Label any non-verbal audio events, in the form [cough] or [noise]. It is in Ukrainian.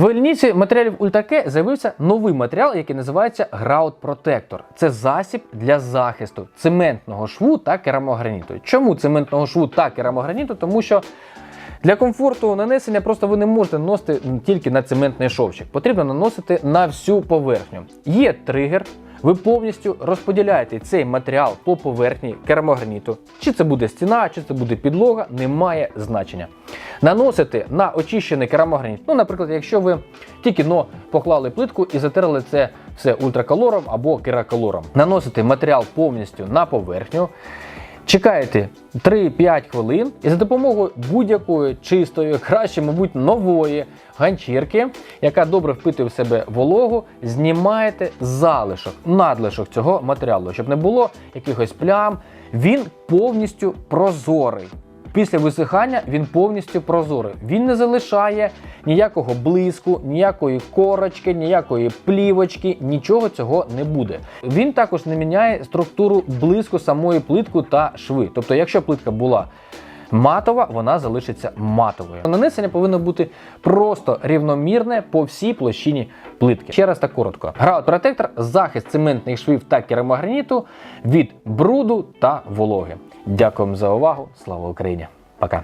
В лінійці матеріалів Ультраке з'явився новий матеріал, який називається Grout Protector. Це засіб для захисту цементного шву та керамограніту. Чому цементного шву та керамограніту? Тому що для комфорту нанесення просто ви не можете наносити тільки на цементний шовчик. Потрібно наносити на всю поверхню. Є тригер. Ви повністю розподіляєте цей матеріал по поверхні керамограніту. Чи це буде стіна, чи це буде підлога, не має значення. Наносити на очищений керамограніт. Ну, наприклад, якщо ви тільки но поклали плитку і затерли це все ультраколором або кераколором. Наносити матеріал повністю на поверхню. Чекаєте 3-5 хвилин і за допомогою будь-якої чистої, [laughs] краще, мабуть, нової ганчірки, яка добре впитує в себе вологу, знімаєте залишок, надлишок цього матеріалу, щоб не було якихось плям. Він повністю прозорий. Після висихання він повністю прозорий. Він не залишає ніякого блиску, ніякої корочки, ніякої плівочки, нічого цього не буде. Він також не міняє структуру блиску самої плитку та шви. Тобто, якщо плитка була матова, вона залишиться матовою. Нанесення повинно бути просто рівномірне по всій площині плитки. Ще раз так коротко. Граут протектор захист цементних швів та керамограніту від бруду та вологи. Дякуємо за увагу. Слава Україні! Пока!